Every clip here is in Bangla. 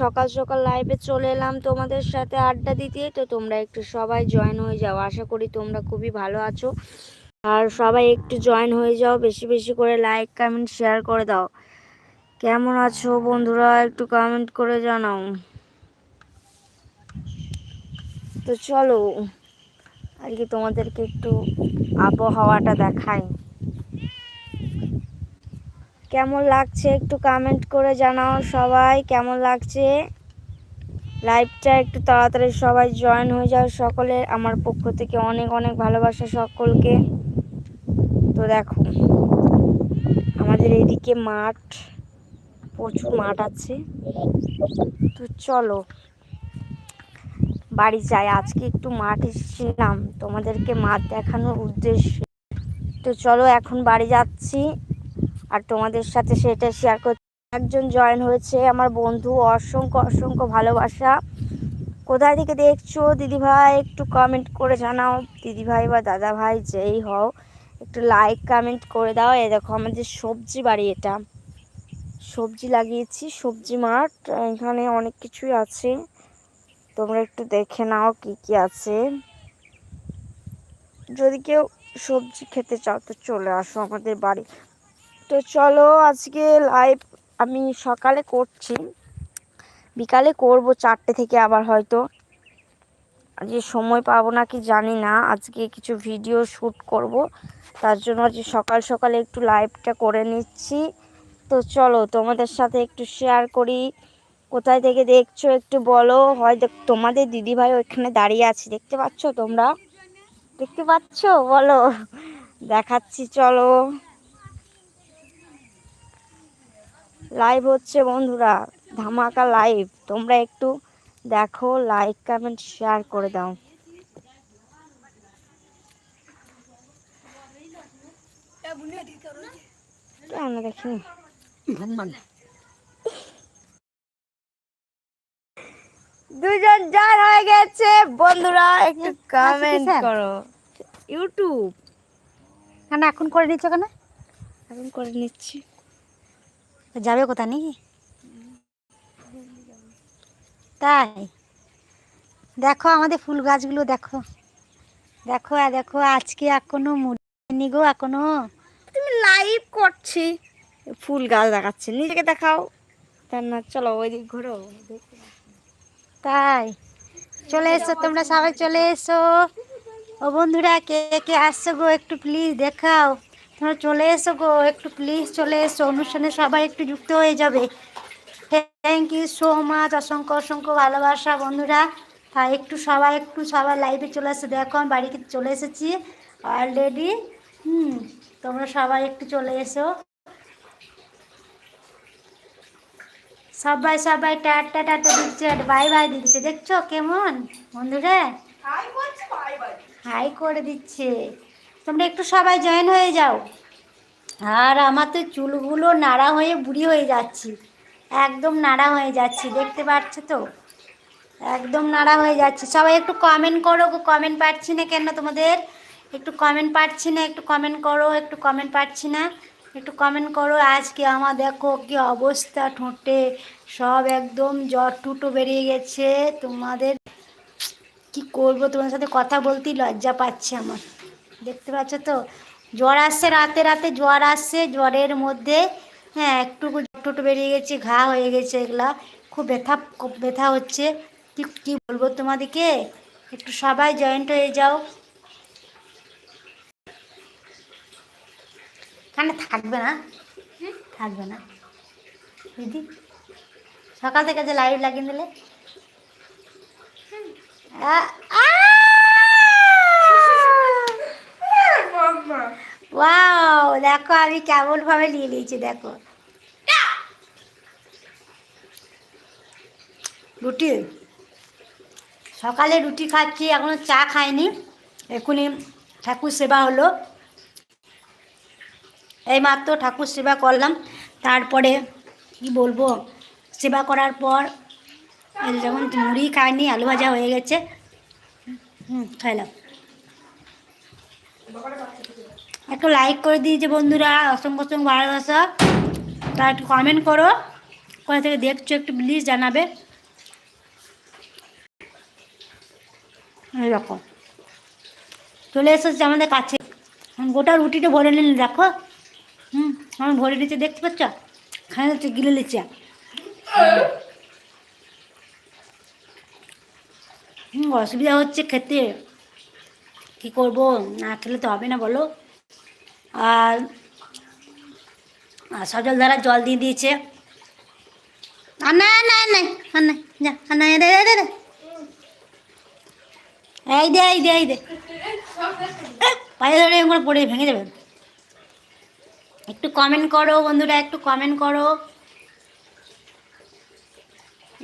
সকাল সকাল লাইভে চলে এলাম তোমাদের সাথে আড্ডা দিতে। তো তোমরা একটু সবাই জয়েন হয়ে যাও। আশা করি তোমরা খুবই ভালো আছো। আর সবাই একটু জয়েন হয়ে যাও। বেশি বেশি করে লাইক কমেন্ট শেয়ার করে দাও। কেমন আছো বন্ধুরা? একটু কমেন্ট করে জানাও। তো চলো, আজকে তোমাদেরকে একটু আবহাওয়াটা দেখাই। কেমন লাগছে একটু কমেন্ট করে জানাও সবাই, কেমন লাগছে? লাইভটা একটু তাড়াতাড়ি সবাই জয়েন হয়ে যাও সকলে, আমার পক্ষ থেকে অনেক অনেক ভালোবাসা সকলকে। তো দেখো, আমাদের এইদিকে মাঠ, প্রচুর মাঠ আছে। তো চলো, বাড়ি যাই। আজকে একটু মাঠ এসেছিলাম, তোমাদেরকে মাঠ দেখানোর উদ্দেশ্যে। তো চলো এখন বাড়ি যাচ্ছি। আর তোমাদের সাথে সেটা শেয়ার করছি একজন জয়েন হয়েছে আমার বন্ধু, অসংখ্য অসংখ্য ভালোবাসা। কোথায় থেকে দেখছ? দিদিভাই, একটু কমেন্ট করে জানাও। দিদিভাই বা দাদা ভাই যেই হও, একটু লাইক কমেন্ট করে দাও। এ দেখো, আমাদের সবজি বাড়ি এটা। সবজি লাগিয়েছি, সবজি মাঠ, এখানে অনেক কিছুই আছে। তোমরা একটু দেখে নাও কি কি আছে। যদি কেউ সবজি খেতে চাও, তো চলে আসো আমাদের বাড়ি। তো চলো আজকে লাইভ আমি সকালে করছি। বিকালে করব চারটে থেকে আবার হয়তো। আজকে সময় পাবো না কি জানি না। আজকে কিছু ভিডিও শ্যুট করব। তার জন্য আজকে সকাল সকালে একটু লাইভটা করে নিচ্ছি। তো চলো তোমাদের সাথে একটু শেয়ার করি। কোথায় থেকে দেখছ একটু বলো। হয় তোমাদের দিদিভাই ওইখানে দাঁড়িয়ে আছে। দেখতে পাচ্ছ তোমরা? দেখতে পাচ্ছ? বলো। দেখাচ্ছি, চলো। লাইভ হচ্ছে বন্ধুরা ধামাকা লাইভ তোমরা একটু দেখো লাইক কমেন্ট শেয়ার করে দাও। কেন দেখিনি? দুজন জয়েন হয়ে গেছে। বন্ধুরা একটু কমেন্ট করো। ইউটিউব কেন এখন করে নিচ্ছ কেন? এখন করে নিচ্ছি। যাবে কোথা নাকি? তাই? দেখো আমাদের ফুল গাছগুলো দেখো। দেখো আর দেখো আজকে এখনও মুড়ি গো এখনও। তুমি লাইভ করছি। ফুল গাছ দেখাচ্ছে নিজেকে দেখাও। তার না চলো ওই দিক ঘোরো। তাই। চলে এসো তোমরা সবাই চলে এসো। ও বন্ধুরা কে কে আসছো গো একটু প্লিজ দেখাও। তোমরা চলে এসো গো একটু প্লিজ চলে এসো। অনুষ্ঠানে সবাই একটু যুক্ত হয়ে যাবে। থ্যাংক ইউ সো মাচ অসংখ্য অসংখ্য ভালোবাসা বন্ধুরা। তাই একটু সবাই একটু সবাই লাইভে চলে এসে দেখো আমি বাড়িতে চলে এসেছি অলরেডি হুম তোমরা সবাই একটু চলে এসো। সবাই সবাই টাটা টাটা দিচ্ছে বাই বাই দিচ্ছে। দেখছ কেমন বন্ধুরা? হাই করে দিচ্ছে। তোমরা একটু সবাই জয়েন হয়ে যাও। আর আমার তো চুলগুলো নাড়া হয়ে বুড়ি হয়ে যাচ্ছি। একদম নাড়া হয়ে যাচ্ছি, দেখতে পাচ্ছ তো? একদম নাড়া হয়ে যাচ্ছে। সবাই একটু কমেন্ট করো কমেন্ট পাচ্ছি না কেন তোমাদের? একটু কমেন্ট পাচ্ছি না, একটু কমেন্ট করো, একটু কমেন্ট পাচ্ছি না। একটু কমেন্ট করো, আজকে আমার দেখো কি অবস্থা ঠোঁটে। সব একদম জ্বর টুটো বেরিয়ে গেছে। তোমাদের কি করব? তোমার সাথে কথা বলতেই লজ্জা পাচ্ছে আমার। দেখতে পাচ্ছ তো? জ্বর আসছে রাতে রাতে জ্বর আসছে। জ্বরের মধ্যে হ্যাঁ একটু টুটো বেরিয়ে গেছে, ঘা হয়ে গেছে এগুলা। খুব ব্যথা ব্যথা হচ্ছে। কি, কী বলব তোমাদেরকে একটু সবাই জয়েন্ট হয়ে যাও। এখানে থাকবে না? থাকবে না। দিদি, সকাল থেকে যে লাইট লাগিয়ে দিলে। ওয়াও দেখো আমি কেমন ভাবে নিয়ে নিয়েছি, দেখো। রুটি। সকালে রুটি খাচ্ছি, এখনও চা খাইনি। এখনই ঠাকুর সেবা হলো। এই মাত্র ঠাকুর সেবা করলাম। তারপরে কি বলব, সেবা করার পর যেমন মুড়ি খাইনি, আলু ভাজা হয়ে গেছে। হুম, খাইলাম। একটা লাইক করে দিয়েছে বন্ধুরা, অসংখ্য অসংখ্য ভালোবাসা। তার একটু কমেন্ট করো। কোথা থেকে দেখছ একটু প্লিজ জানাবে। এরকম চলে এসেছে আমাদের কাছে। গোটা রুটিটা ভরে নিল দেখো। হুম আমার ভরে নিচে দেখতে পাচ্ছ? খাই হচ্ছে গিলে নিচ্ছে। অসুবিধা হচ্ছে খেতে। কি করব? না খেলে তো হবে না, বলো। আর আর সজল ধারা জল দিয়ে দিয়েছে। আর না না না না এই দে এই দে এই দে। ধরে পড়ে, ভেঙে যাবে। একটু কমেন্ট করো বন্ধুরা, একটু কমেন্ট করো।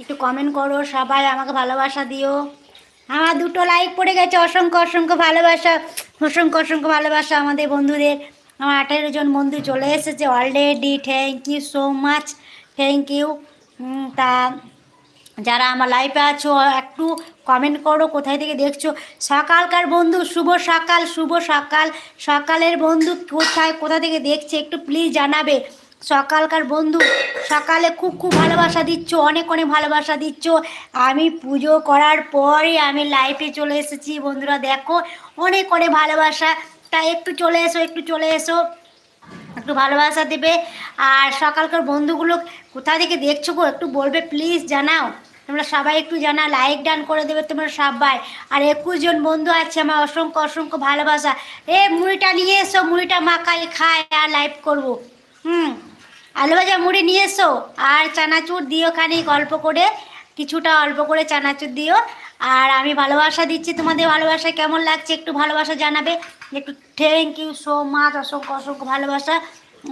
একটু কমেন্ট করো, সবাই আমাকে ভালোবাসা দিও। আমার দুটো লাইক পড়ে গেছে, অসংখ্য অসংখ্য ভালোবাসা, অসংখ্য অসংখ্য ভালোবাসা আমাদের বন্ধুদের। আমার আঠেরো জন বন্ধু চলে এসেছে। Already thank you so much thank you তা যারা আমার লাইফে আছো, একটু কমেন্ট করো, কোথায় থেকে দেখছ? সকালকার বন্ধু, শুভ সকাল শুভ সকাল। সকালের বন্ধু কোথায়, কোথা থেকে দেখছে, একটু প্লিজ জানাবে। সকালকার বন্ধু, সকালে খুব খুব ভালোবাসা দিচ্ছ, অনেক অনেক ভালোবাসা দিচ্ছ। আমি পুজো করার পরে আমি লাইফে চলে এসেছি। বন্ধুরা দেখো, অনেক অনেক ভালোবাসা। তাই একটু চলে এসো, একটু চলে এসো। একটু ভালোবাসা দেবে। আর সকালকার বন্ধুগুলো কোথা থেকে দেখছ গো? একটু বলবে প্লিজ জানাও। তোমরা সবাই একটু জানা লাইক ডান করে দেবে তোমরা সবাই। আর একুশ জন বন্ধু আছে আমার অসংখ্য অসংখ্য ভালোবাসা। এ, মুড়িটা নিয়ে এসো, মুড়িটা মাখাই খায় আর লাইভ করব। হুম আলু ভাজা মুড়ি নিয়ে এসো। আর চানাচুর দিও খানিক অল্প করে, কিছুটা অল্প করে চানাচুর দিও। আর আমি ভালোবাসা দিচ্ছি, তোমাদের ভালোবাসা কেমন লাগছে একটু ভালোবাসা জানাবে। একটু থ্যাংক ইউ সো মাচ অসংখ্য অসংখ্য ভালোবাসা।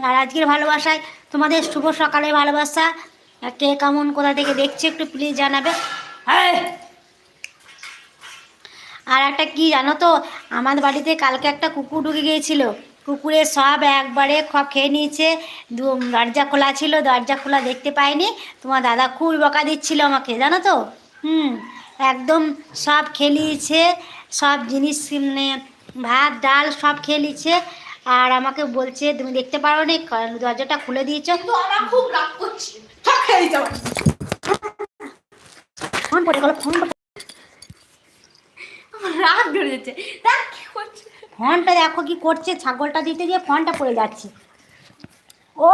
আর আজকের ভালোবাসায় তোমাদের শুভ সকালে ভালোবাসা। কে কেমন, কোথা থেকে দেখছে একটু প্লিজ জানাবে। হ্যাঁ। আর একটা কি জানো তো আমাদের বাড়িতে কালকে একটা কুকুর ঢুকে গিয়েছিল। কুকুরের সব একবারে সব খেয়ে নিয়েছে। দরজা খোলা ছিল, দরজা খোলা দেখতে পাইনি। তোমার দাদা খুব বকা দিচ্ছিল আমাকে, জানো তো? হুম, একদম সব খেয়ে নিয়েছে, সব জিনিস মানে ভাত ডাল সব খেয়ে নিয়েছে আর আমাকে বলছে তুমি দেখতে পারো নি দরজাটা খুলে দিয়েছ। খুব রাগ করছে। থাক খেয়ে দিতে আমার ফোন করে গেলো ফোন রাগ ধরে যাচ্ছে। ফোনটা দেখো কি করছে ছাগলটা দিতে গিয়ে ফোনটা পড়ে যাচ্ছে। ও!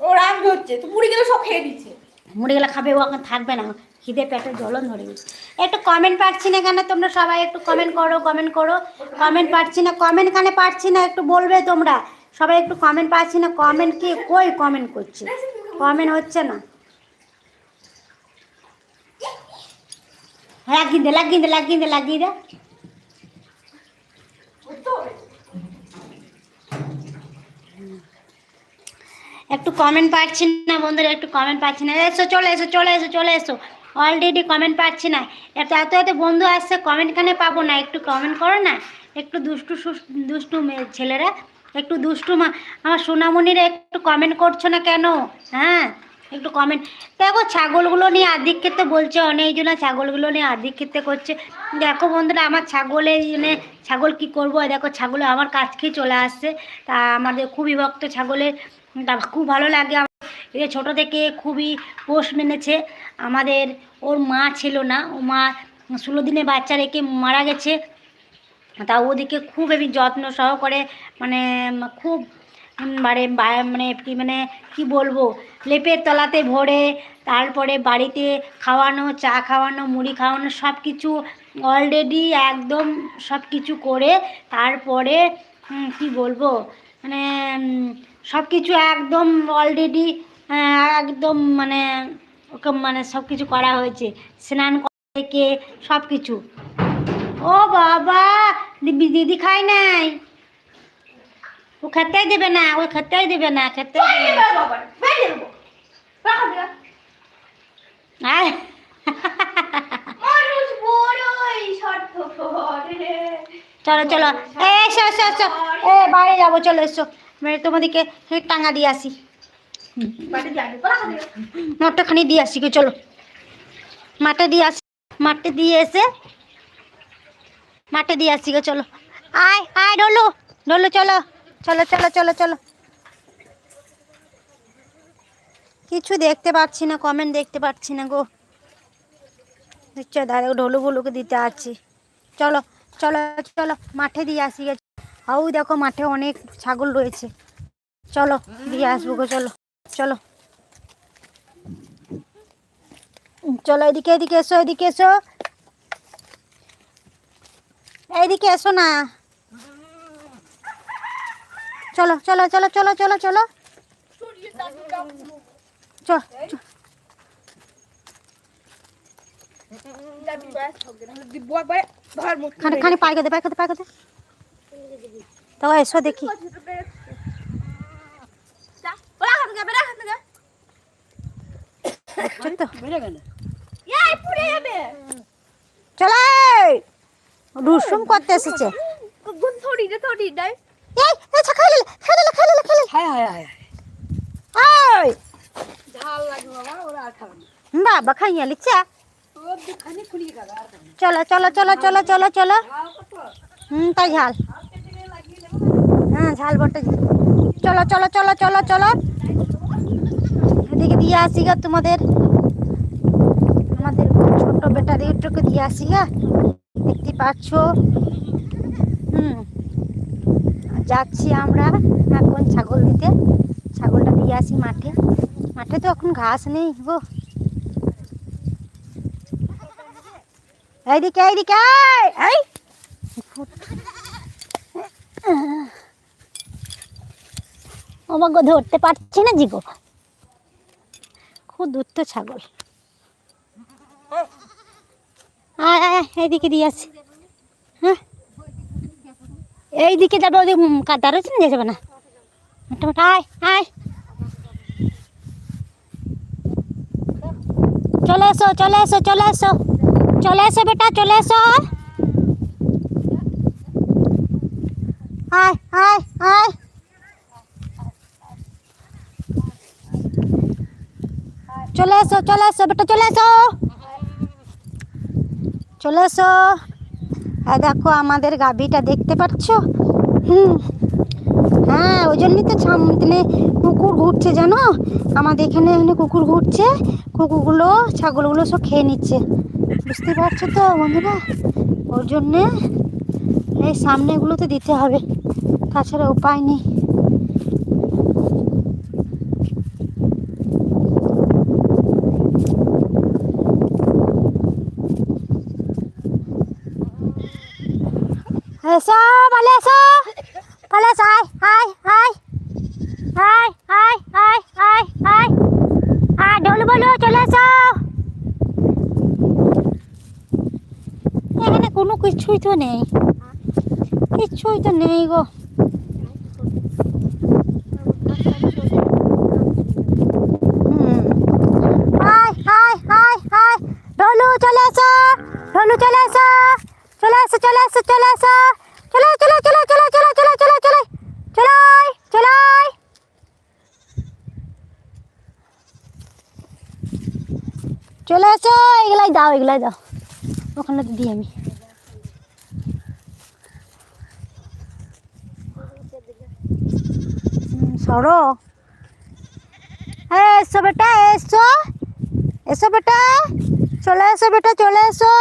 ও রাগ ধরছে তো মুড়ি গেলে সব খেয়ে দিচ্ছে মুড়ি গেলে খাবে ও এখন থাকবে না। খিদে পেটে জ্বলন ধরে গেছে একটু কমেন্ট পাচ্ছি না কেন? তোমরা সবাই একটু কমেন্ট করো কমেন্ট করো। কমেন্ট পাচ্ছি না কমেন্ট কানে পাচ্ছি না, একটু বলবে তোমরা। সবাই একটু কমেন্ট পাচ্ছি না কমেন্ট কি কই কমেন্ট করছে? কমেন্ট হচ্ছে না। লাগিয়ে দে লাগিয়ে দে লাগিয়ে দে লাগিয়ে দে একটু কমেন্ট পাচ্ছি না বন্ধুরা, একটু কমেন্ট পাচ্ছি না। এসো, চলে এসো চলে এসো চলে এসো। অলরেডি কমেন্ট পাচ্ছি না। এত এত এত বন্ধু আসছে কমেন্ট কানে পাবো না। একটু কমেন্ট করো না। একটু দুষ্টু দুষ্টু ছেলেরা, একটু দুষ্টু মা, আমার সোনামণিরা একটু কমেন্ট করছ না কেন? হ্যাঁ একটু কমেন্ট দেখো, ছাগলগুলো নিয়ে আর্ধেক ক্ষেত্রে বলছে অনেকজন ছাগলগুলো নিয়ে আর্ধেক ক্ষেত্রে করছে। দেখো বন্ধুরা, আমার ছাগলের মানে ছাগল কি করব? দেখো, ছাগলে আমার কাছকেই চলে আসছে। তা আমাদের খুবই ভক্ত ছাগলের খুব ভালো লাগে এ ছোটো থেকে খুবই পোষ মেনেছে। আমাদের ওর মা ছিল না। ও মা ষোলো দিনে বাচ্চা রেখে মারা গেছে। তা ওদিকে খুব আমি যত্ন সহকারে মানে খুব মানে মানে কি মানে কি বলব, লেপের তলাতে ভরে তারপরে বাড়িতে খাওয়ানো, চা খাওয়ানো, মুড়ি খাওয়ানো সব কিছু অলরেডি একদম সব কিছু করে তারপরে কি বলব মানে সব কিছু একদম অলরেডি একদম মানে ওকে মানে সব কিছু করা হয়েছে। স্নান করা থেকে সব কিছু ও বাবা দিদি দিদি খায় নাই? ও খেতেই দেবে না ও খেতেই দেবে না খেতে। চলো চলো। এসো এসো এসো। এ বাইরে যাব চলো এসো। মানে তোমাদেরকে টাঙা দিয়ে আসি। বাইরে দিয়ে আসি গো, চলো। মাঠে দিয়ে আসি মাঠে দিয়ে এসে মাঠে দিয়ে আসি গো, চলো। আয় আয়, ডলু ডলু, চলো চলো চলো চলো চলো। কিছু দেখতে পাচ্ছি না কমেন্ট দেখতে পাচ্ছি না গো। নিশ্চয় দাঁড়া ঢোলু বলুকে দিতে আছি চলো চলো চলো, মাঠে দিয়ে আসি গে। আউ দেখো, মাঠে অনেক ছাগল রয়েছে। চলো, দিয়ে আসব গো, চলো। চলো। চলো, এদিকে এদিকে এসো এদিকে এসো। এইদিকে এসো না। চলো চলো চলো চলো চলো চলো। চল খানে খানে পাই দে পাই দে পাই দে তো এসো দেখি। থেকে করতে এসেছে। গুন থোড়ি দে লিখছে। চলো চলো চলো চলো চলো চলো। হুম তাই ঝাল। হ্যাঁ ঝাল বটে। চলো চলো চলো চলো চলো। দিয়ে আসি গা তোমাদের। আমাদের ছোট বেটা দিকটাকে দিয়ে আসি গা দেখতে পাচ্ছ? হুম। যাচ্ছি আমরা এখন ছাগল দিতে। ছাগলটা দিয়ে আসি মাঠে। মাঠে তো এখন ঘাস নেই, গো। এইদিকে এইদিকে এই। আমাকে ধরতে পারছি না, জিগো। খুব দূর ছাগল। আয় আয় এইদিকে দিয়ে আসি হ্যাঁ? এইদিকে যাবে ওদিকে উম, কাদা রয়েছে না যাবে না? মোটামুটি আয় আয়। চলে এসো চলে এসো চলে এসো। চলে এসো বেটা চলে এসো। আয় আয় আয়। চলে এসো চলে এসো, বেটা, চলে এসো। চলে এসো। আর দেখো, আমাদের গাভীটা দেখতে পাচ্ছ? হুম। হ্যাঁ ওই জন্যই তো সামনে কুকুর ঘুরছে, জানো? আমাদের এখানে এখানে কুকুর ঘুরছে। কুকুরগুলো, ছাগলগুলো সব খেয়ে নিচ্ছে। বুঝতে পারছ তো, বন্ধুরা? ওর জন্যে এই সামনেগুলোতে দিতে হবে। তাছাড়া উপায় নেই। এসো ভালো এসো এসো আয় আয় আয়। আয় আয় আয় আয় আয়। আয় ঢোল বলো, চলে এসো। এখানে কোনো কিছুই তো নেই। কিছুই তো নেই গো। ঢোলু, চলে এসো। ঢোলু, চলে এসো। চলে এসো চলে এসো, চলে চলো চলো চলো চলো চলো চলো চলো চলো চলাই চলাই চলে এসো, এগুলাই দাও এগুলাই দাও। ওখানে তো দিই আমি। সরো। হ্যাঁ এসো বেটা, এসো। এসো বেটা, চলে এসো বেটা, চলে এসো।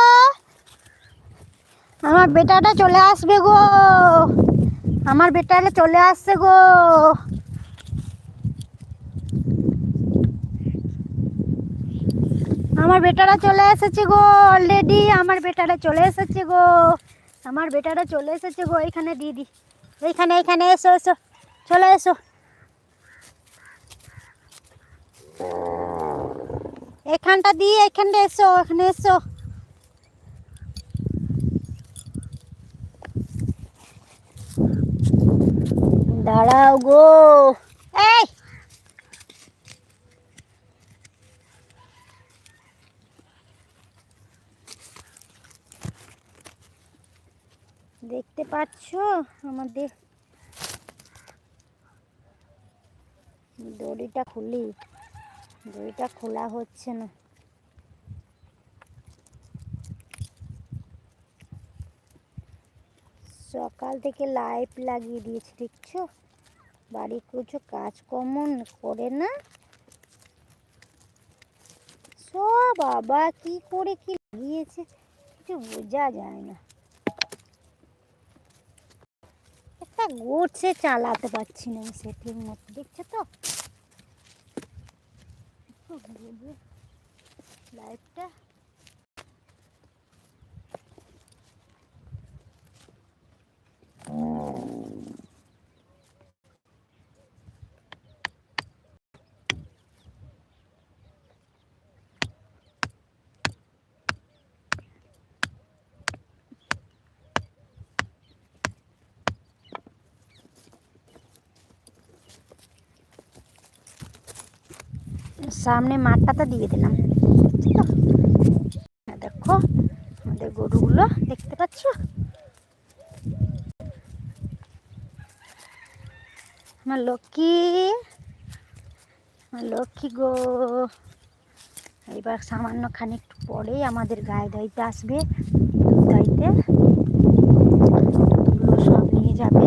আমার বেটাটা চলে আসবে গো। আমার বেটাটা চলে আসছে গো। আমার বেটারা চলে এসেছে গো অলরেডি আমার বেটারা চলে এসেছে গো। আমার বেটারা চলে এসেছে গো, এইখানে দিদি। এইখানে এইখানে, এসো এসো। চলে, এসো। এখানটা দিয়ে এখানটা এসো, এখানে এসো। দাঁড়াও গো। এই! দেখতে পাচ্ছ আমাদের? দড়িটা খুলি। দড়িটা খোলা হচ্ছে না। সকাল থেকে লাইট লাগিয়ে দিয়েছি, দেখছ? বাড়ি কিছু কাজকর্ম করে না। সব বাবা কি করে কি লাগিয়েছে, কিছু বোঝা যায় না। একটা গোটসে চালাতে পারছি না সে ঠিক মতো দেখছ তো? লাইটটা সামনে মাঠটাতে দিয়ে দিলাম বুঝছ তো? আর দেখো আমাদের গরুগুলো দেখতে পাচ্ছ আমার লক্ষ্মী আমার লক্ষ্মী গো। এবার সামান্য খানিক পরেই আমাদের গায়ে দইতে আসবে। দইতে। সব নিয়ে যাবে।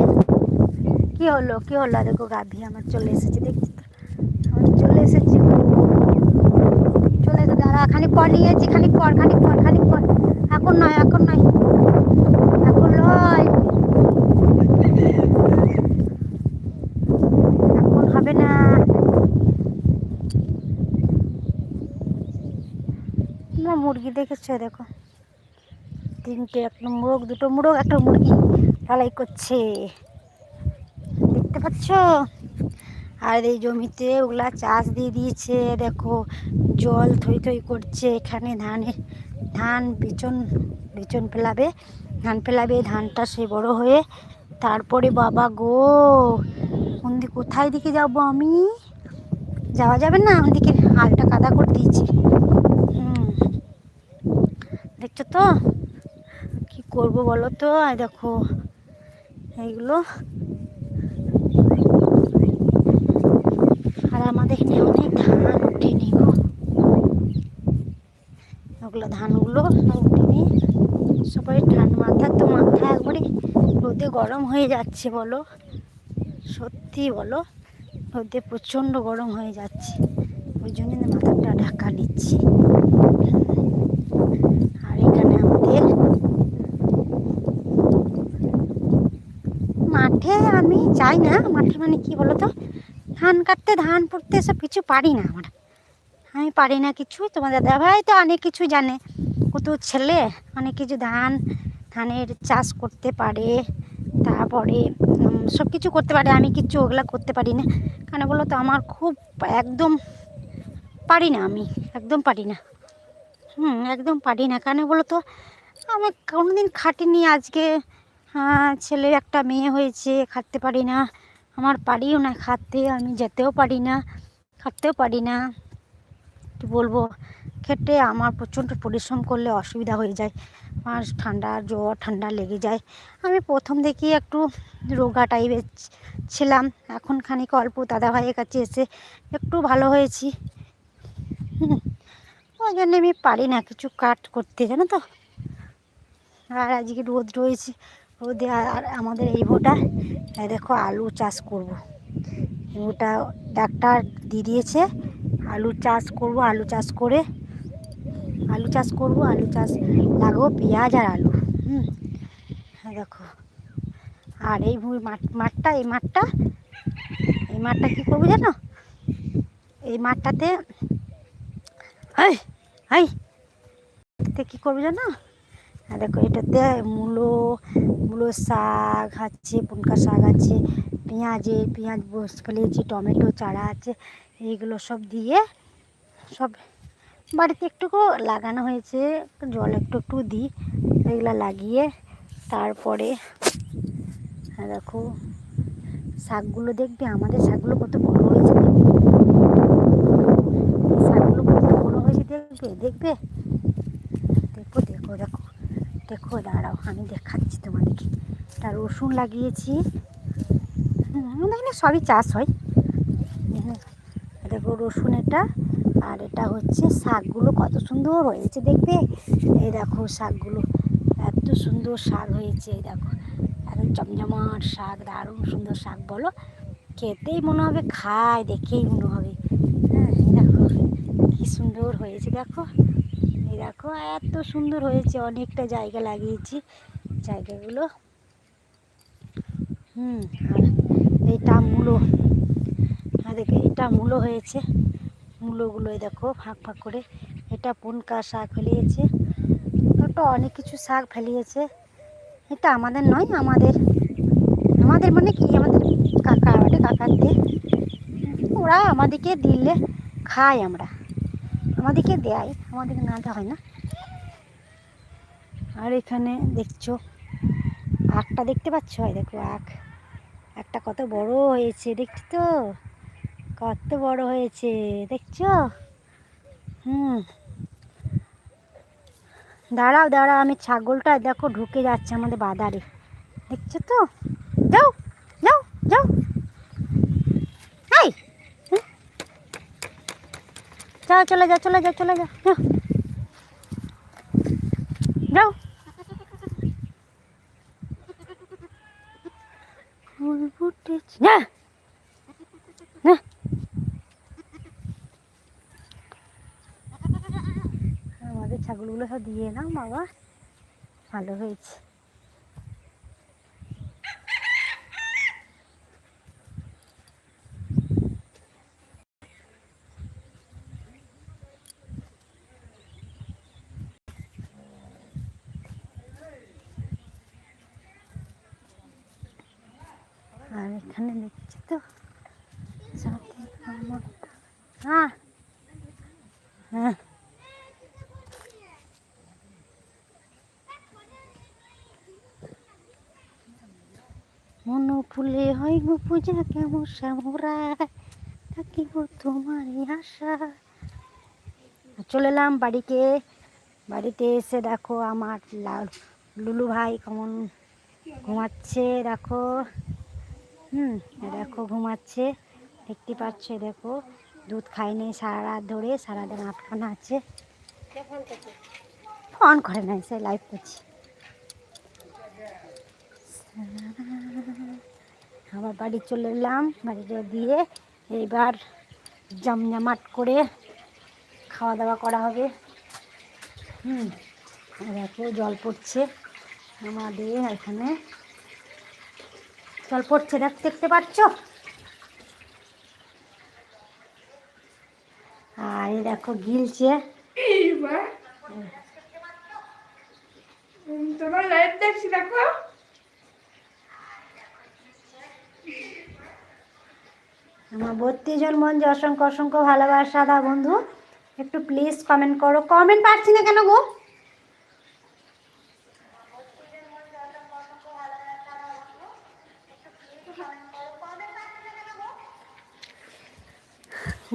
কি হলো কি হলো দেখো গাভী আমার চলে এসেছে, দেখছি তো। আমি চলে এসেছি। চলে এসে দাঁড়া, খানিক পর নিয়ে যাচ্ছি, খানিক পর খানিক পর খানিক পর। এখন নয় এখন নয়। এখন নয় এখন হবে না না মুরগি দেখেছ? দেখো। তিনটে, একটা মোরগ, দুটো মোরগ, একটা মুরগি। লড়াই করছে। দেখতে পাচ্ছ? আর এই জমিতে ওগুলা চাষ দিয়ে দিয়েছে। দেখো, জল থই থই করছে। এখানে ধানে, ধান বিচন বিচন ফেলাবে। ধান ফেলাবে, ধানটা সে বড় হয়ে তারপরে বাবা গো কোন কোথায় দিকে যাব আমি? যাওয়া যাবে না? ওদিকে হালটা কাদা করে দিয়েছি হুম দেখছ তো? কি করব বলো তো? দেখো, এইগুলো। আর আমাদের এখানে অনেক ধান উঠেনি গো। ওগুলো ধানগুলো উঠেনি। সবাই ঠান্ডা মাথা তো মাথা একবারে রোদে গরম হয়ে যাচ্ছে বলো। সত্যি বলো, রোদে প্রচণ্ড গরম হয়ে যাচ্ছে। ওই জন্য মাথাটা ঢাকা নিচ্ছি আর এখানে আমাদের মাঠে যাই না মাঠে মানে কি বলো তো ধান কাটতে, ধান পড়তে সব কিছু পারি না আমরা। আমি পারি না কিছু, তোমাদের দাদা ভাই তো অনেক কিছু জানে। কত ছেলে, অনেক কিছু ধান, ধানের চাষ করতে পারে, তারপরে সব কিছু করতে পারে, আমি কিছু ওগুলো করতে পারি না। কেন বলো তো আমার খুব একদম পারি না আমি, একদম পারি না। হুম, একদম পারি না। কেন বলো তো আমি কোনোদিন খাটিনি আজকে। ছেলের একটা মেয়ে হয়েছে, খাটতে পারি না। আমার পারিও না খাটতে, আমি যেতেও পারি না, খাটতেও পারি না। কি বলব? খেটে আমার প্রচণ্ড পরিশ্রম করলে অসুবিধা হয়ে যায়। আমার ঠান্ডা জ্বর, ঠান্ডা লেগে যায়। আমি প্রথম থেকেই একটু রোগা টাইপের ছিলাম। এখন খানিক অল্প দাদা ভাইয়ের কাছে এসে একটু ভালো হয়েছি। ওই জন্য আমি পারি না কিছু কাট করতে, জানো তো? আর আজকে রোদ রয়েছে। রোদে আর আমাদের এই ভোটা দেখো আলু চাষ করব। ওটা ডাক্তার দিয়ে দিয়েছে, আলু চাষ করব, আলু চাষ করে, আলু চাষ করব, আলু চাষ লাগাবো, পেঁয়াজ আর আলু, হুম। এই দেখো। আর এই মাঠ, মাঠটা, এই মাঠটা এই মাঠটা কী করব জানো? এই মাঠটাতে, হাই কী করব জানো? দেখো এটাতে মূলো মূলো শাক আছে, পুনকা শাক আছে পেঁয়াজের পেঁয়াজ বস ফেলেছি টমেটো, চারা আছে, এইগুলো সব দিয়ে সব বাড়িতে একটুকু লাগানো হয়েছে, জল একটু একটু দিই, এগুলো লাগিয়ে তারপরে দেখো শাকগুলো দেখবে, আমাদের শাকগুলো কত বড় হয়েছে। দেখবে শাকগুলো কত বড় হয়েছে দেখবে দেখবে দেখবে দেখো দেখো দেখো দেখো দাঁড়াও আমি দেখাচ্ছি তোমাদেরকে। এটা রসুন লাগিয়েছি। হুম, আমাদের এখানে সবই চাষ হয়। দেখো রসুন এটা আর এটা হচ্ছে শাকগুলো কত সুন্দর হয়েছে দেখবে। এই দেখো শাকগুলো এত সুন্দর শাক হয়েছে এই দেখো। এত জমজমাট শাক দারুণ সুন্দর শাক বলো। খেতেই মনে হবে খায় দেখেই মনে হবে। হ্যাঁ দেখো কি সুন্দর হয়েছে দেখো। এই দেখো, এত সুন্দর হয়েছে, অনেকটা জায়গা লাগিয়েছি। জায়গাগুলো। হুম এইটা মূলো। আর দেখে এটা মূলো হয়েছে। মূলোগুলো দেখো, ফাঁক ফাঁক করে। এটা পুনকা শাক ফেলিয়েছে। ওটা অনেক কিছু শাক ফেলিয়েছে। এটা আমাদের নয়, আমাদের। আমাদের মানে কি? আমাদের কাকা ওটা কাকাদের ওরা আমাদেরকে দিলে খাই আমরা। আমাদেরকে দেয়, আমাদেরকে না দেওয়া হয় না। আর এখানে দেখছ আখটা দেখতে পাচ্ছ? হয় দেখো আখ একটা কত বড় হয়েছে, দেখছি তো? কত বড় হয়েছে, দেখছ? হুম। দাঁড়াও দাঁড়াও, আমি ছাগলটা দেখো ঢুকে যাচ্ছে আমাদের বাজারে। দেখছ তো? যাও যাও যাও এই হুম। যাও চলে যাও চলে যাও চলে যাও। যাও না আমাদের ছাগলগুলো সব দিয়ে এলাম বাবা। ভালো হয়েছে আর এখানে দেখছি তো। সাথে হ্যাঁ। মন ফুলে হয় গো পূজা, কেমন শ্যামরায় থাকিব তোমার আশা? চলে এলাম বাড়িতে। বাড়িতে এসে দেখো আমার লুলু ভাই কেমন ঘুমাচ্ছে, দেখো। হুম, দেখো ঘুমাচ্ছে। দেখতে পাচ্ছ, দেখো, দুধ খায়নি, সারা রাত ধরে সারাদিন আটকানো আছে। ফোন করে নাই সে লাইভ করছি। আবার বাড়ি চলে এলাম বাড়িতে দিয়ে এইবার জমজমাট করে খাওয়া দাওয়া করা হবে। হুম, দেখো, জল পড়ছে আমাদের এখানে। জল পড়ছে দেখ দেখতে পাচ্ছ আর এই দেখো গিলছে। তোমার লাইভ দেখছি দেখো। আমার ভর্তি জন মঞ্জে অসংখ্য অসংখ্য ভালোবাসা দা বন্ধু একটু প্লিজ কমেন্ট করো। কমেন্ট পাচ্ছি না কেন গো?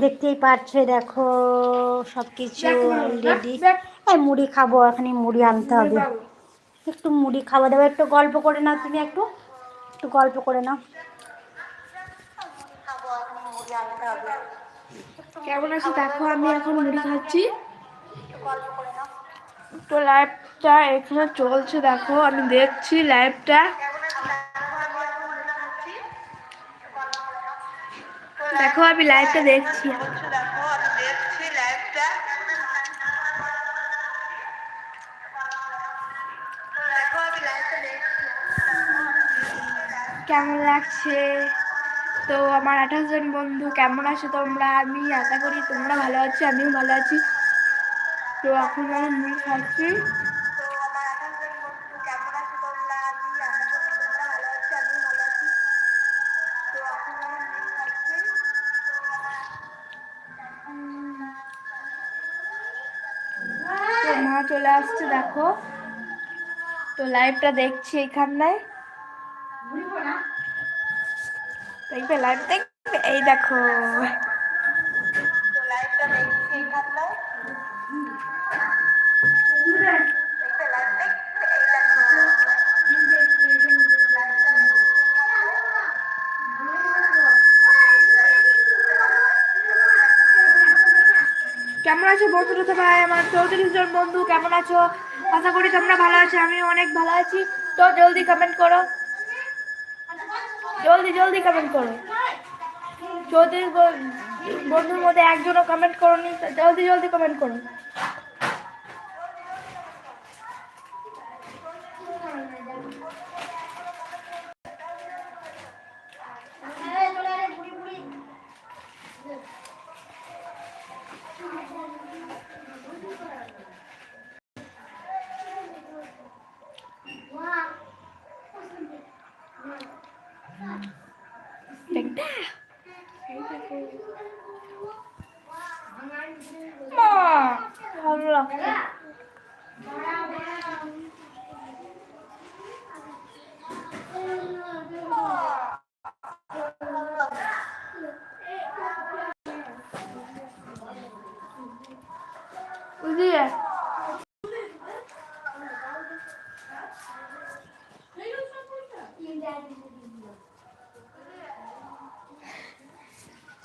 দেখতেই পাচ্ছ দেখো সব কিছু দেখো, রেডি দেখ, এই মুড়ি খাব এখানে মুড়ি আনতে হবে। একটু মুড়ি খাওয়া দাওয়া একটু গল্প করে নাও তুমি একটু। একটু গল্প করে নাও। কেমন আছো? দেখো আমি এখন মুড়ি খাচ্ছি। তো লাইভটা এখানে চলছে দেখো আমি দেখছি লাইভটা দেখো আমি লাইভটা দেখছি। কেমন লাগছে? তো আমার আঠাশ জন বন্ধু, কেমন আছো তোমরা? আমি আশা করি তোমরা ভালো আছো, আমিও ভালো আছি। তো এখন আমি মুড়ি খাচ্ছি আসছে দেখো। তো লাইভটা দেখছি এখানটায়। দেখবে লাইভ দেখবে? এই দেখো। আছো বন্ধুরা তো ভাই, আমার চৌত্রিশ জন বন্ধু, কেমন আছো? আশা করি তোমরা ভালো আছো আমি অনেক ভালো আছি। তো জলদি কমেন্ট করো। জলদি জলদি কমেন্ট করো। চৌত্রিশ বন্ধুর মধ্যে একজনও কমেন্ট করো নি জলদি জলদি কমেন্ট করো। বুঝলি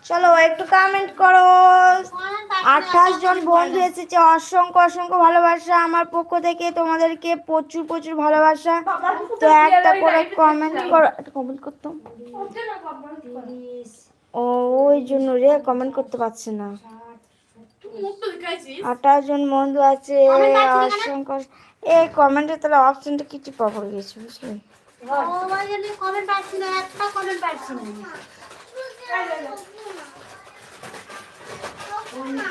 চলো একটু কমেন্ট করো। আঠাশ জন বন্ধু এসেছে, অসংখ্য অসংখ্য ভালোবাসা আমার পক্ষ থেকে, তোমাদেরকে প্রচুর প্রচুর ভালোবাসা। তো একটা করে কমেন্ট করো কমেন্ট করতাম। ও, ওই জন্য রে কমেন্ট করতে পারছে না। আঠাশ জন বন্ধু আছে অসংখ্য এই কমেন্টে তাহলে অপশনটা কিছু পাবো গেছে বুঝলি? কমেন্ট